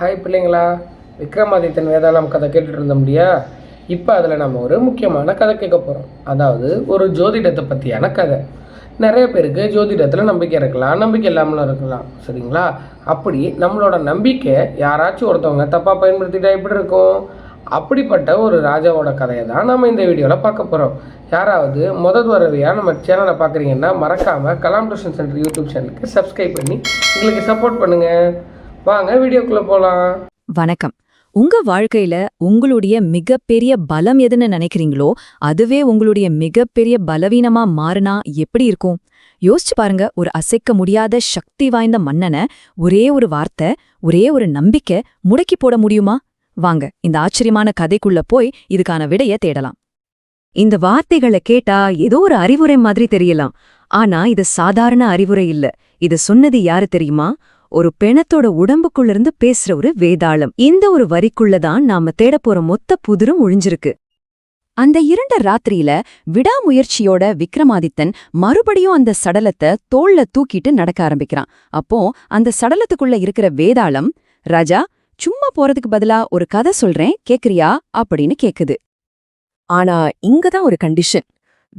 Hi பிள்ளைங்களா. விக்ரமாதித்தன் வேதாளம் கதை கேட்டுட்டு இருந்த முடியா இப்போ அதில் நம்ம ஒரு முக்கியமான கதை கேட்க போகிறோம் அதாவது ஒரு ஜோதிடத்தை பற்றியான கதை. நிறைய பேருக்கு ஜோதிடத்தில் நம்பிக்கை இருக்கலாம் நம்பிக்கை இல்லாமலும் இருக்கலாம் சரிங்களா? அப்படி நம்மளோட நம்பிக்கை யாராச்சும் ஒருத்தவங்க தப்பாக பயன்படுத்திட்டா எப்படி இருக்கும்? அப்படிப்பட்ட ஒரு ராஜாவோட கதையை தான் நம்ம இந்த வீடியோவில் பார்க்க போகிறோம் யாராவது முதல் வரவையாக நம்ம சேனலை பார்க்குறீங்கன்னா மறக்காமல் கலாம் டியூஷன் சென்டர் யூடியூப் சேனலுக்கு சப்ஸ்கிரைப் பண்ணி எங்களுக்கு சப்போர்ட் பண்ணுங்கள் வாங்க வீடியோக்குள்ள போலாம். வணக்கம். உங்க வாழ்க்கையில உங்களுடைய மிகப்பெரிய பலம் எதுன்னு நினைக்கிறீங்களோ அதுவே உங்களுடைய மிகப்பெரிய பலவீனமா மாறினா எப்படி இருக்கும்? யோசிச்சு பாருங்க ஒரு அசைக்க முடியாத சக்தி வாய்ந்த மன்னனை ஒரே ஒரு வார்த்தை ஒரே ஒரு நம்பிக்கை முடக்கி போட முடியுமா? வாங்க இந்த ஆச்சரியமான கதைக்குள்ள போய் இதுக்கான விடைய தேடலாம். இந்த வார்த்தைகளை கேட்டா ஏதோ ஒரு அறிவுரை மாதிரி தெரியலாம். ஆனா இது சாதாரண அறிவுரை இல்ல. இது சொன்னது யாரு தெரியுமா? ஒரு பிணத்தோட உடம்புக்குள்ள இருந்து பேசுற ஒரு வேதாளம். இந்த ஒரு வரிக்குள்ளதான் நாம தேடப்போற மொத்த புதிரும் ஒழிஞ்சிருக்கு. அந்த இரண்ட ராத்திரியில விடாமுயற்சியோட விக்ரமாதித்தன் மறுபடியும் அந்த சடலத்தை தோள்ல தூக்கிட்டு நடக்க ஆரம்பிக்கிறான். அப்போ அந்த சடலத்துக்குள்ள இருக்கிற வேதாளம் ராஜா சும்மா போறதுக்கு பதிலா ஒரு கதை சொல்றேன் கேக்குறியா? அப்படின்னு கேக்குது. ஆனா இங்கதான் ஒரு கண்டிஷன்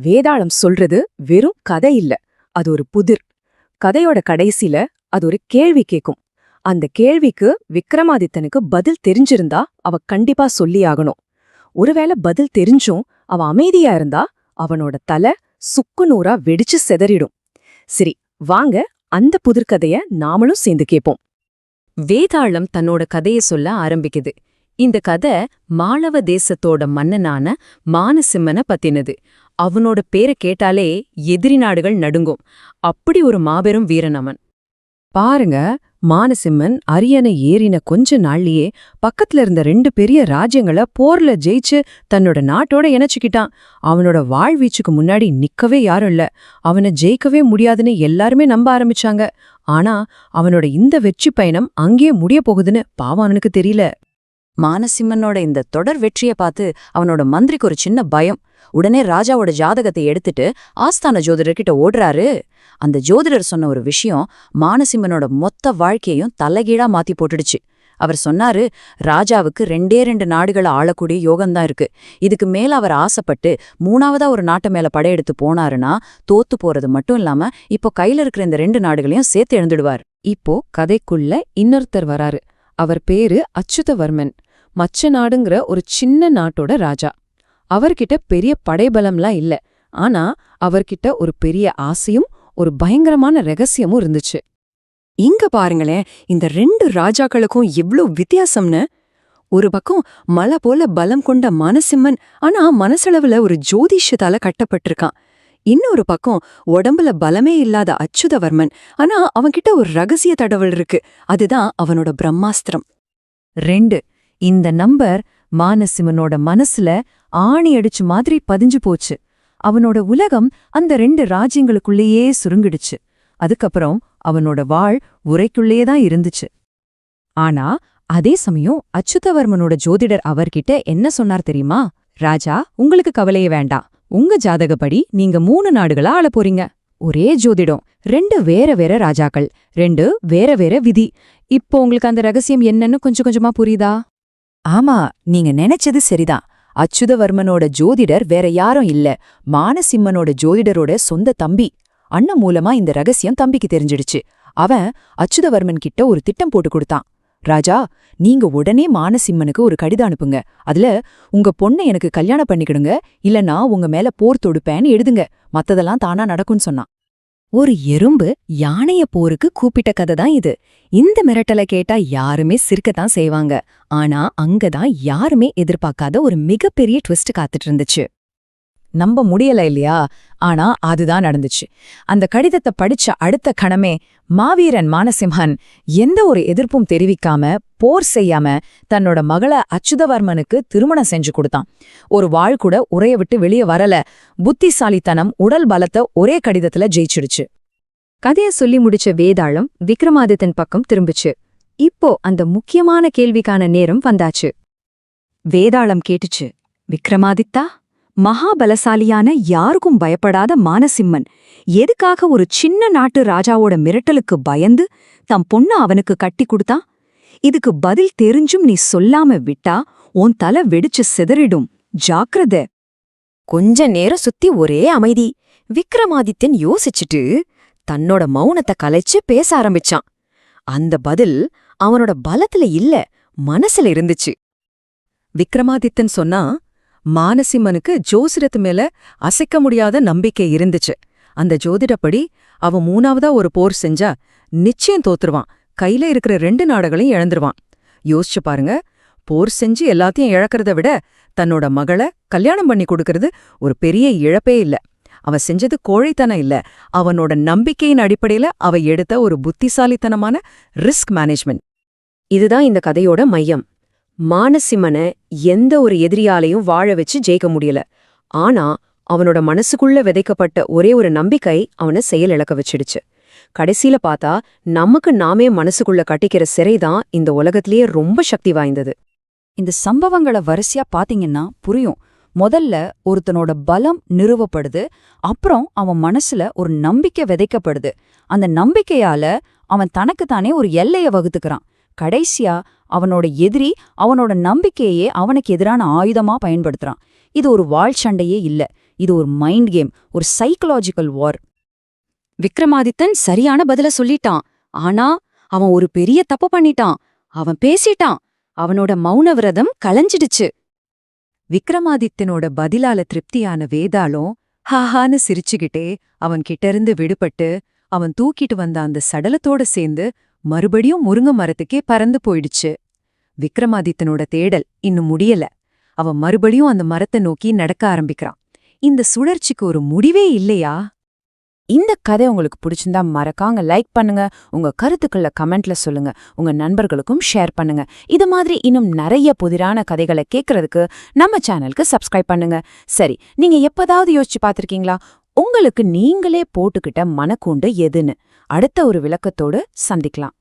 வேதாளம் சொல்றது வெறும் கதை இல்ல அது ஒரு புதிர். கதையோட கடைசில அது ஒரு கேள்வி கேக்கும். அந்த கேள்விக்கு விக்ரமாதித்தனுக்கு பதில் தெரிஞ்சிருந்தா அவ கண்டிப்பா சொல்லியாகணும். ஒருவேளை பதில் தெரிஞ்சும் அவ அமைதியா இருந்தா அவனோட தலை சுக்கு நூறா வெடிச்சு செதறிடும். சரி வாங்க அந்த புதிர்கதைய நாமளும் சேர்ந்து கேப்போம். வேதாளம் தன்னோட கதைய சொல்ல ஆரம்பிக்குது. இந்த கதை மாளவ தேசத்தோட மன்னனான மானசிம்மனை பத்தினது. அவனோட பேரை கேட்டாலே எதிரி நாடுகள் நடுங்கும். அப்படி ஒரு மாபெரும் வீரன் அவன். பாருங்க மானசிம்மன் அரியணை ஏறின கொஞ்ச நாள்லயே பக்கத்துல இருந்த ரெண்டு பெரிய ராஜ்யங்கள போர்ல ஜெயிச்சு தன்னோட நாட்டோட இணைச்சுக்கிட்டான். அவனோட வாழ்வீச்சுக்கு முன்னாடி நிக்கவே யாரும் இல்ல. அவனை ஜெயிக்கவே முடியாதுன்னு எல்லாருமே நம்ப ஆரம்பிச்சாங்க. ஆனா அவனோட இந்த வெற்றி பயணம் அங்கேயே முடிய போகுதுன்னு பாவானனுக்கு தெரியல. மானசிம்மனோட இந்த தொடர் வெற்றிய பார்த்து அவனோட மந்திரிக்கு ஒரு சின்ன பயம். உடனே ராஜாவோட ஜாதகத்தை எடுத்துட்டு ஆஸ்தான ஜோதிடர்கிட்ட ஓடுறாரு. அந்த ஜோதிடர் சொன்ன ஒரு விஷயம் மானசிம்மனோட மொத்த வாழ்க்கையையும் தலைகீழா மாத்தி போட்டுடுச்சு. அவர் சொன்னாரு ராஜாவுக்கு ரெண்டே ரெண்டு நாடுகளை ஆளக்கூடிய யோகம்தான் இருக்கு. இதுக்கு மேல அவர் ஆசைப்பட்டு மூணாவதா ஒரு நாட்டு மேல படையெடுத்து போனாருன்னா தோத்து போறது மட்டும் இல்லாம இப்போ கையில இருக்கிற இந்த ரெண்டு நாடுகளையும் சேர்த்து எழுந்துடுவார். இப்போ கதைக்குள்ள இன்னொருத்தர் வராரு. அவர் பேரு அச்சுதவர்மன் மச்ச நாடுங்கிற ஒரு சின்ன நாட்டோட ராஜா. அவர்கிட்ட பெரிய படைபலம்லாம் இல்ல ஆனா அவர்கிட்ட ஒரு பெரிய ஆசையும் ஒரு பயங்கரமான ரகசியமும் இருந்துச்சு. இங்க பாருங்களேன் இந்த ரெண்டு ராஜாக்களுக்கும் எவ்ளோ வித்தியாசம்னு. ஒரு பக்கம் மலை போல பலம் கொண்ட மனசிம்மன் ஆனா மனசளவுல ஒரு ஜோதிஷத்தால கட்டப்பட்டிருக்கான். இன்னொரு பக்கம் உடம்புல பலமே இல்லாத அச்சுதவர்மன். ஆனா அவன்கிட்ட ஒரு ரகசிய தடவல் இருக்கு. அதுதான் அவனோட பிரம்மாஸ்திரம். ரெண்டு இந்த நம்பர் மானசிம்மனோட மனசுல ஆணி அடிச்சு மாதிரி பதிஞ்சு போச்சு. அவனோட உலகம் அந்த ரெண்டு ராஜ்யங்களுக்குள்ளேயே சுருங்கிடுச்சு. அதுக்கப்புறம் அவனோட வாழ் உரைக்குள்ளேயே தான் இருந்துச்சு. ஆனா அதே சமயம் அச்சுதவர்மனோட ஜோதிடர் அவர்கிட்ட என்ன சொன்னார் தெரியுமா? ராஜா உங்களுக்கு கவலையே வேண்டாம். உங்க ஜாதகப்படி நீங்க மூணு நாடுகளா ஆள போறீங்க? ஒரே ஜோதிடம். ரெண்டு வேற வேற ராஜாக்கள். ரெண்டு வேற வேற விதி. இப்போ உங்களுக்கு அந்த ரகசியம் என்னன்னு கொஞ்சம் கொஞ்சமா புரியுதா? ஆமா நீங்க நினைச்சது சரிதான். அச்சுதவர்மனோட ஜோதிடர் வேற யாரும் இல்ல. மானசிம்மனோட ஜோதிடரோட சொந்த தம்பி. அண்ணன் மூலமா இந்த ரகசியம் தம்பிக்கு தெரிஞ்சிடுச்சு. அவன் அச்சுதவர்மன் கிட்ட ஒரு திட்டம் போட்டு கொடுத்தான். ராஜா நீங்க உடனே மானசிம்மனுக்கு ஒரு கடிதம் அனுப்புங்க. அதுல உங்க பொண்ணை எனக்கு கல்யாணம் பண்ணிக்கிடுங்க இல்லனா உங்க மேல போர் தொடுப்பேன்னு எழுதுங்க. மத்ததெல்லாம் தானா நடக்கும்னு சொன்னான். ஒரு எறும்பு யானைய போருக்கு கூப்பிட்ட கதை தான் இது. இந்த மிரட்டலை கேட்டா யாருமே சிரிக்கத்தான் செய்வாங்க. ஆனா அங்கதான் யாருமே எதிர்பார்க்காத ஒரு மிகப்பெரிய ட்விஸ்ட் காத்துட்டு இருந்துச்சு. நம்ப முடியல இல்லையா? ஆனா அதுதான் நடந்துச்சு. அந்த கடிதத்தை படிச்ச அடுத்த கணமே மாவீரன் மானசிம்ஹன் எந்த ஒரு எதிர்ப்பும் தெரிவிக்காம போர் செய்யாம தன்னோட மகள அச்சுதவர்மனுக்கு திருமணம் செஞ்சு கொடுத்தான். ஒரு வாழ் கூட உரைய விட்டு வெளியே வரல. புத்திசாலித்தனம் உடல் பலத்தை ஒரே கடிதத்துல ஜெயிச்சிடுச்சு. கதைய சொல்லி முடிச்ச வேதாளம் விக்ரமாதித்தன் பக்கம் திரும்பிச்சு. இப்போ அந்த முக்கியமான கேள்விக்கான நேரம் வந்தாச்சு. வேதாளம் கேட்டுச்சு. விக்ரமாதித்தா? மகாபலசாலியான யாருக்கும் பயப்படாத மானசிம்மன். எதுக்காக ஒரு சின்ன நாட்டு ராஜாவோட மிரட்டலுக்கு பயந்து தம் பொண்ண அவனுக்கு கட்டி கொடுத்தான் இதுக்கு பதில் தெரிஞ்சும் நீ சொல்லாம விட்டா உன் தலை வெடிச்சு சிதறிடும். ஜாக்கிரத. கொஞ்ச நேரம் சுத்தி ஒரே அமைதி. விக்ரமாதித்யன் யோசிச்சுட்டு தன்னோட மௌனத்தை கலைச்சு பேச ஆரம்பிச்சான். அந்த பதில் அவனோட பலத்துல இல்ல மனசுல இருந்துச்சு. விக்ரமாதித்தன் சொன்னா மானசிம்மனுக்கு ஜோசிடத்து மேல அசைக்க முடியாத நம்பிக்கை இருந்துச்சு. அந்த ஜோதிடப்படி அவன் மூணாவதா ஒரு போர் செஞ்சா நிச்சயம் தோத்துருவான். கையில இருக்கிற ரெண்டு நாடுகளையும் இழந்துருவான். யோசிச்சு பாருங்க போர் செஞ்சு எல்லாத்தையும் இழக்கிறத விட தன்னோட மகளை கல்யாணம் பண்ணி கொடுக்கறது ஒரு பெரிய இழப்பே இல்ல. அவ செஞ்சது கோழைத்தனம் இல்ல. அவனோட நம்பிக்கையின் அடிப்படையில அவ எடுத்த ஒரு புத்திசாலித்தனமான ரிஸ்க் மேனேஜ்மெண்ட் இதுதான் இந்த கதையோட மையம். மானசிம்மனை எந்த ஒரு எதிரியாலையும் வாழ வச்சு ஜெயிக்க முடியல. ஆனா அவனோட மனசுக்குள்ள விதைக்கப்பட்ட ஒரே ஒரு நம்பிக்கை அவனை செயல் இழக்க வச்சிடுச்சு. கடைசியில பார்த்தா நமக்கு நாமே மனசுக்குள்ள கட்டிக்கிற சிறைதான் இந்த உலகத்திலேயே ரொம்ப சக்தி வாய்ந்தது. இந்த சம்பவங்களை வரிசையா பாத்தீங்கன்னா புரியும். முதல்ல ஒருத்தனோட பலம் நிறுவப்படுது அப்புறம் அவன் மனசுல ஒரு நம்பிக்கை விதைக்கப்படுது. அந்த நம்பிக்கையால அவன் தனக்குத்தானே ஒரு எல்லைய வகுத்துக்கிறான். கடைசியா அவனோட எதிரி அவனோட நம்பிக்கையே அவனுக்கு எதிரான ஆயுதமா பயன்படுத்துறான். இது ஒரு வாழ் சண்டையே இல்ல. இது ஒரு மைண்ட் கேம் ஒரு சைக்கலாஜிக்கல் வார் விக்ரமாதித்தன் சரியான பதில சொல்லிட்டான். ஆனா அவன் ஒரு பெரிய தப்பு பண்ணிட்டான். அவன் பேசிட்டான். அவனோட மௌன விரதம் களைஞ்சிடுச்சு. விக்ரமாதித்தனோட பதிலால திருப்தியான வேதாளம் ஹாஹான்னு சிரிச்சுக்கிட்டே அவன் கிட்டேருந்து விடுபட்டு அவன் தூக்கிட்டு வந்த அந்த சடலத்தோட சேர்ந்து மறுபடியும் முருங்க மரத்துக்கே பறந்து போயிடுச்சு. விக்ரமாதித்தனோட தேடல் இன்னும் முடியல. அவன் மறுபடியும் அந்த மரத்தை நோக்கி நடக்க ஆரம்பிக்கிறான். இந்த சுழற்சிக்கு ஒரு முடிவே இல்லையா? இந்த கதை உங்களுக்கு பிடிச்சிருந்தா மறக்காங்க லைக் பண்ணுங்க. உங்க கருத்துக்களை கமெண்ட்ல சொல்லுங்க. உங்க நண்பர்களுக்கும் ஷேர் பண்ணுங்க. இது மாதிரி இன்னும் நிறைய புதிரான கதைகளை கேட்கறதுக்கு நம்ம சேனலுக்கு சப்ஸ்கிரைப் பண்ணுங்க. சரி நீங்க எப்பதாவது யோசிச்சு பார்த்திருக்கீங்களா? உங்களுக்கு நீங்களே போட்டுக்கிட்ட மனக்கூண்டு எதுன்னு? அடுத்த ஒரு விளக்கத்தோடு சந்திக்கலாம்.